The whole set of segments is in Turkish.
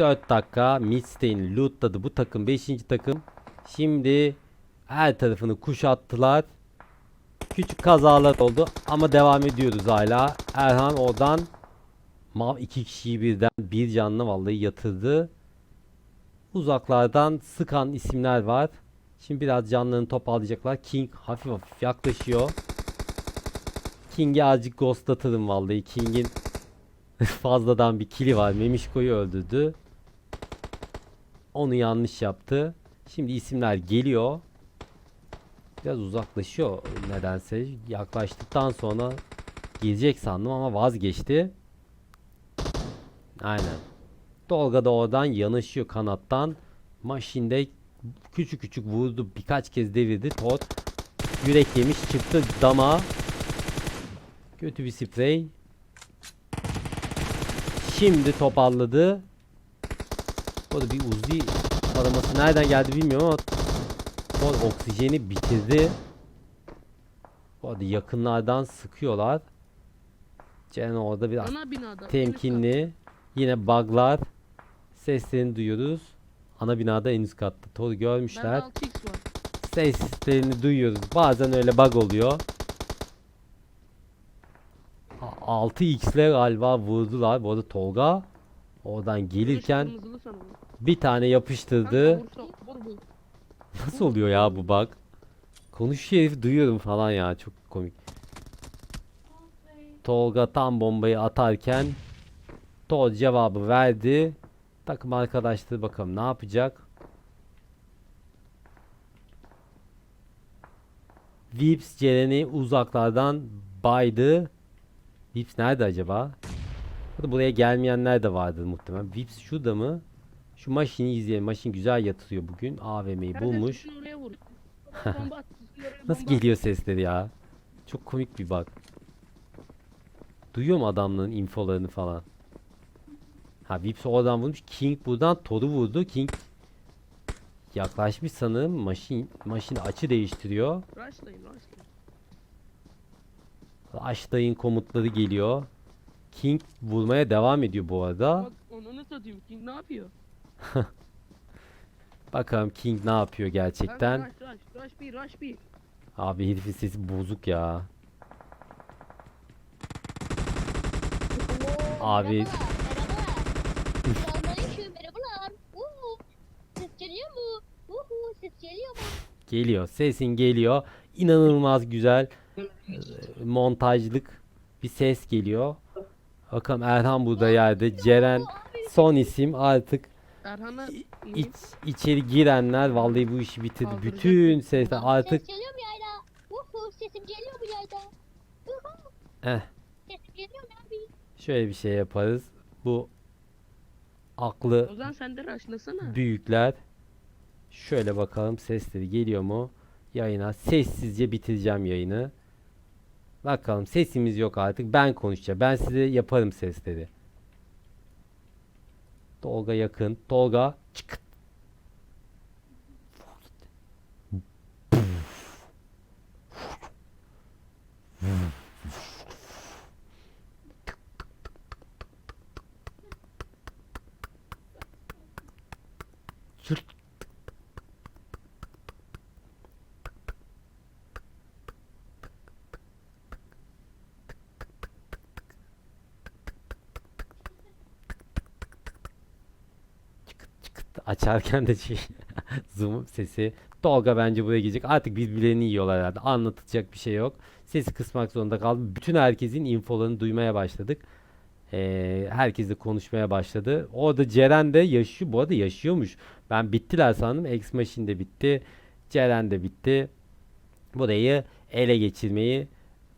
4 dakika Midstay'in lootladı bu takım 5. takım. Şimdi her tarafını kuşattılar. Küçük kazalar oldu ama devam ediyoruz hala. Erhan oradan Mav iki kişiyi birden bir canlı vallahi yatırdı. Uzaklardan sıkan isimler var. Şimdi biraz canlarını toparlayacaklar. King hafif hafif yaklaşıyor. King'i azıcık ghostlatırım vallahi. King'in fazladan bir kili var. Memişko'yu öldürdü. Onu yanlış yaptı. Şimdi isimler geliyor. Biraz uzaklaşıyor nedense. Yaklaştıktan sonra gelecek sandım ama vazgeçti. Aynen. Tolga da oradan yanaşıyor kanattan. Maşinde küçük küçük vurdu. Birkaç kez devirdi. Todd yürek yemiş çıktı dama. Kötü bir sprey. Şimdi toparladı. O da bir Uzi araması nereden geldi bilmiyorum ama Todd oksijeni bitirdi. Bu arada yakınlardan sıkıyorlar. Ceren orada biraz Ana binada. temkinli. Yine buglar. Seslerini duyuyoruz. Ana binada en üst katta. Toru görmüşler. Bende 6x var. Seslerini duyuyoruz. Bazen öyle bug oluyor. A- 6x'le galiba vurdular. Bu arada Tolga oradan gelirken bir tane yapıştırdı. Nasıl oluyor ya bu bug? Konuşuyor herif duyuyorum falan ya. Çok komik. Tolga tam bombayı atarken Tol cevabı verdi. Takım arkadaşları bakalım ne yapacak? Vips Ceren'i uzaklardan baydı. Vips nerede acaba? Burada buraya gelmeyenler de vardır muhtemelen. Vips şurada mı? Şu maşini izleyelim. Maşin güzel yatırıyor bugün. AVM'yi bulmuş. Nasıl geliyor sesleri ya? Çok komik bir bak. Duyuyor mu adamların infolarını falan? Ha Vips oradan vurmuş. King buradan Thor'u vurdu. King yaklaşmış sanırım. Maşin maşin açı değiştiriyor. Rushlayın rushlayın. Ashlay'ın komutları geliyor. King vurmaya devam ediyor bu arada. Bak onu satayım. King ne yapıyor? Bakalım King ne yapıyor gerçekten. Rush rush rush bir rush bir. Abi herifin sesi bozuk ya. Abi. Merhabalar. Merhabalar. Selamünaleyküm. Merhabalar. Uhu. Ses geliyor mu? Uhu. Ses geliyor mu? Geliyor. Sesin geliyor. İnanılmaz güzel e, montajlık bir ses geliyor. Bakalım Erhan burada yerde. Ceren son isim artık Erhan'a iç, içeri girenler vallahi bu işi bitirdi. Kaldıracak Bütün sesler artık Ses geliyor mu yayla? Uhu. Sesim geliyor mu yayla? Uhu. eh, Sesim geliyor mu abi? şöyle bir şey yaparız. Bu aklı O zaman sen de rushlasana. büyükler. Şöyle bakalım sesleri geliyor mu? Yayına sessizce bitireceğim yayını. Bakalım sesimiz yok artık. Ben konuşacağım. Ben size yaparım sesleri. Tolga yakın. Tolga çık. Açarken de şey zoom sesi. Tolga bence buraya gelecek. Artık birbirlerini yiyorlar herhalde. Anlatacak bir şey yok. Sesi kısmak zorunda kaldım. Bütün herkesin infolarını duymaya başladık. Ee, herkes de konuşmaya başladı. Orada Ceren de yaşıyor. Bu arada yaşıyormuş. Ben bittiler sandım. Ex Machine de bitti. Ceren de bitti. Burayı ele geçirmeyi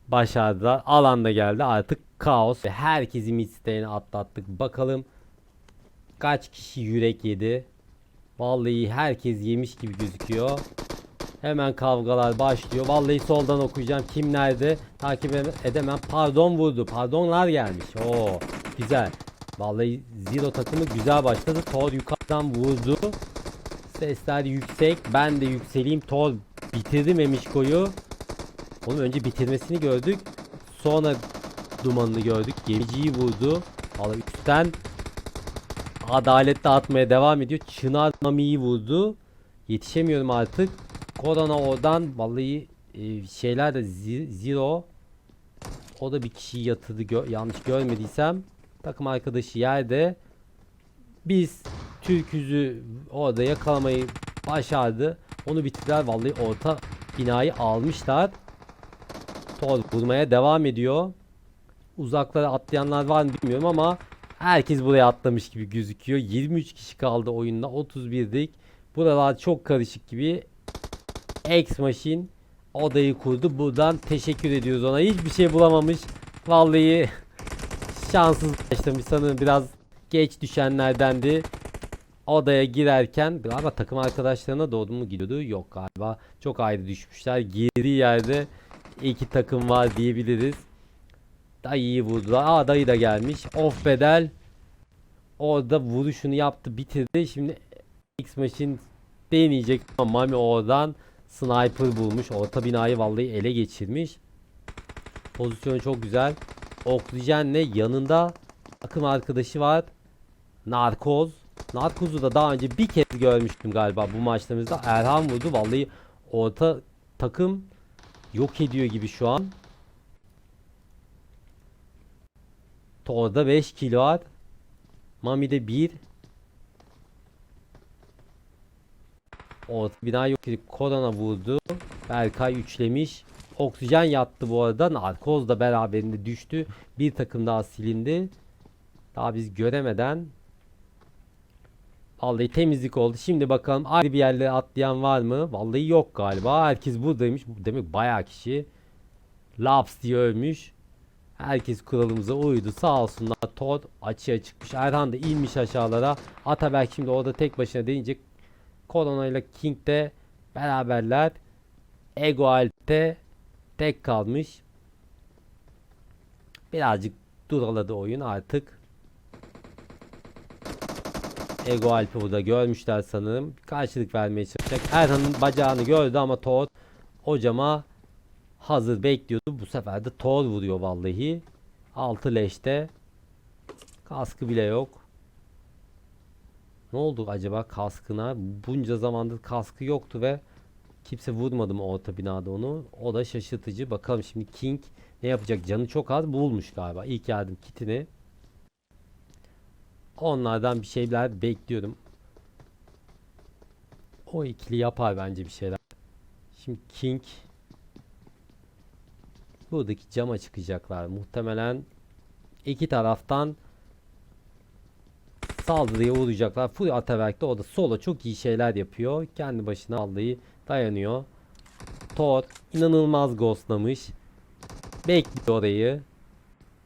başardılar. Alanda geldi. Artık kaos. Herkesin isteğini atlattık. Bakalım kaç kişi yürek yedi. Vallahi herkes yemiş gibi gözüküyor. Hemen kavgalar başlıyor. Vallahi soldan okuyacağım. Kim nerede? Takip ede- edemem. Pardon vurdu. Pardonlar gelmiş. Oo, güzel. Vallahi Zero takımı güzel başladı. Thor yukarıdan vurdu. Sesler yüksek. Ben de yükseleyim. Thor bitirdi Memişko'yu. Onun önce bitirmesini gördük. Sonra dumanını gördük. Gemiciyi vurdu. Vallahi üstten Adalet dağıtmaya devam ediyor. Çınar Mami'yi vurdu. Yetişemiyorum artık. Korona oradan vallahi e, şeyler de zero. O da bir kişiyi yatırdı gö- yanlış görmediysem. Takım arkadaşı yerde. Biz Türküz'ü orada yakalamayı başardı. Onu bitirdiler. Vallahi orta binayı almışlar. Tor vurmaya devam ediyor. Uzaklara atlayanlar var mı bilmiyorum ama herkes buraya atlamış gibi gözüküyor. 23 kişi kaldı oyunda. 31'dik. Buralar çok karışık gibi. X Machine odayı kurdu. Buradan teşekkür ediyoruz ona. Hiçbir şey bulamamış. Vallahi şanssız başlamış sanırım biraz geç düşenlerdendi. Odaya girerken galiba takım arkadaşlarına doğru mu gidiyordu? Yok galiba. Çok ayrı düşmüşler. Girdiği yerde iki takım var diyebiliriz. Dayıyı vurdular. Aa dayı da gelmiş. Off bedel. Orada vuruşunu yaptı bitirdi. Şimdi X Machine deneyecek ama Mami oradan sniper bulmuş. Orta binayı vallahi ele geçirmiş. Pozisyonu çok güzel. Oksijenle yanında takım arkadaşı var. Narkoz. Narkoz'u da daha önce bir kez görmüştüm galiba bu maçlarımızda. Erhan vurdu. Vallahi orta takım yok ediyor gibi şu an. Thor'da 5 kilo var. Mami'de 1. Orta bina yok Korona vurdu. Berkay üçlemiş. Oksijen yattı bu arada. Narkoz da beraberinde düştü. Bir takım daha silindi. Daha biz göremeden Vallahi temizlik oldu. Şimdi bakalım ayrı bir yerlere atlayan var mı? Vallahi yok galiba. Herkes buradaymış. Bu Demek bayağı kişi. Laps diye ölmüş. Herkes kuralımıza uydu. Sağ olsunlar. Todd açığa çıkmış. Erhan da inmiş aşağılara. Ataberk şimdi orada tek başına deneyecek. Corona ile King de beraberler. Ego Alp'te tek kalmış. Birazcık duraladı oyun artık. Ego Alp'i burada görmüşler sanırım. Karşılık vermeye çalışacak. Erhan'ın bacağını gördü ama Thor hocama hazır bekliyordu. Bu sefer de Thor vuruyor vallahi. 6 leşte. Kaskı bile yok. Ne oldu acaba kaskına? Bunca zamandır kaskı yoktu ve kimse vurmadı mı orta binada onu? O da şaşırtıcı. Bakalım şimdi King ne yapacak? Canı çok az bulmuş galiba. İlk yardım kitini. Onlardan bir şeyler bekliyorum. O ikili yapar bence bir şeyler. Şimdi King buradaki cama çıkacaklar. Muhtemelen iki taraftan saldırıya uğrayacaklar. Full Ataberk'te o da solo çok iyi şeyler yapıyor. Kendi başına vallahi dayanıyor. Thor inanılmaz ghostlamış. Bekliyor orayı.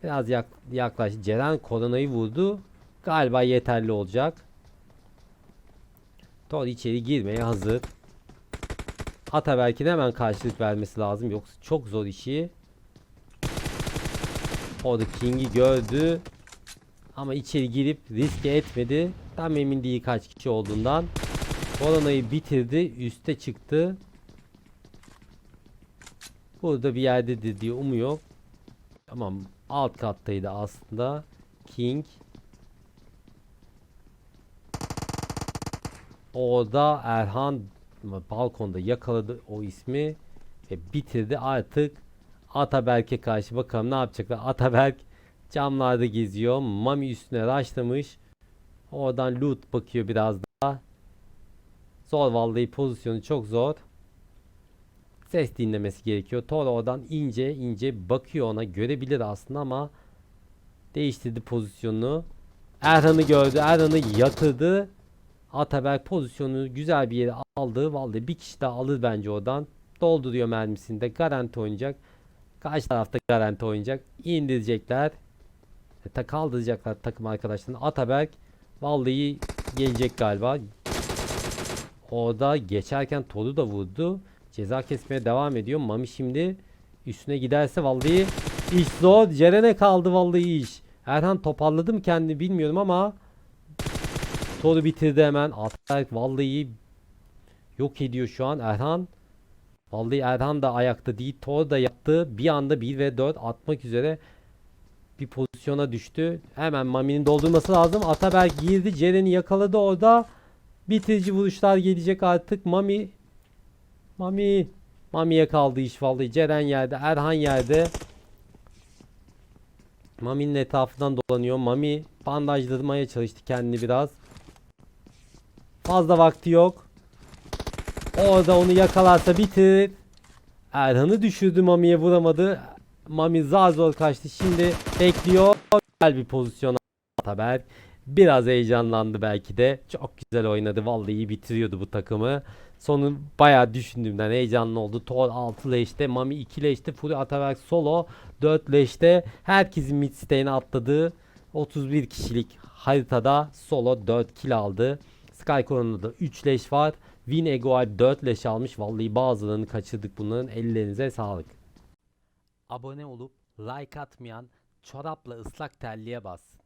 Biraz yak yaklaş. Ceren koronayı vurdu. Galiba yeterli olacak. Thor içeri girmeye hazır. Ataberk'in hemen karşılık vermesi lazım. Yoksa çok zor işi. Orada King'i gördü. Ama içeri girip riske etmedi. Tam emin değil kaç kişi olduğundan. Koronayı bitirdi. Üste çıktı. Burada bir yerdedir diye umuyor. Tamam alt kattaydı aslında. King. Orada Erhan balkonda yakaladı o ismi ve bitirdi artık Ataberk'e karşı bakalım ne yapacaklar. Ataberk camlarda geziyor. Mami üstüne raşlamış. Oradan loot bakıyor biraz daha. Zor vallahi pozisyonu çok zor. Ses dinlemesi gerekiyor. Thor oradan ince ince bakıyor ona. Görebilir aslında ama değiştirdi pozisyonunu. Erhan'ı gördü. Erhan'ı yatırdı. Ataberk pozisyonu güzel bir yere aldı. Vallahi bir kişi daha alır bence oradan. Dolduruyor mermisini de. Garanti oynayacak. Karşı tarafta garanti oynayacak. İndirecekler. E, ta kaldıracaklar takım arkadaşlarını. Ataberk vallahi gelecek galiba. Orada geçerken Tolu da vurdu. Ceza kesmeye devam ediyor. Mami şimdi üstüne giderse vallahi iş zor. Ceren'e kaldı vallahi iş. Erhan toparladı mı kendini bilmiyorum ama Toru bitirdi hemen. Ataberk vallahi yok ediyor şu an. Erhan Vallahi Erhan da ayakta değil. Thor da yaptı. Bir anda 1 ve 4 atmak üzere bir pozisyon pozisyona düştü. Hemen Mami'nin doldurması lazım. Ataberk girdi. Ceren'i yakaladı orada. Bitirici vuruşlar gelecek artık. Mami Mami Mami'ye kaldı iş vallahi. Ceren yerde, Erhan yerde. Mami'nin etrafından dolanıyor. Mami bandajlamaya çalıştı kendini biraz. Fazla vakti yok. Orada onu yakalarsa bitirir. Erhan'ı düşürdü Mami'ye vuramadı. Mami zar zor kaçtı. Şimdi bekliyor. Güzel bir pozisyon Ataberk. Biraz heyecanlandı belki de. Çok güzel oynadı. Vallahi iyi bitiriyordu bu takımı. Sonu bayağı düşündüğümden heyecanlı oldu. Thor 6 leşte, Mami 2 leşte, Fury Ataberk solo 4 leşte. Herkesin mid stage'ine atladığı 31 kişilik haritada solo 4 kill aldı. Sky Corona'da 3 leş var. Win Egoal 4 leş almış. Vallahi bazılarını kaçırdık bunların. Ellerinize sağlık. Abone olup like atmayan çorapla ıslak terliğe bassın.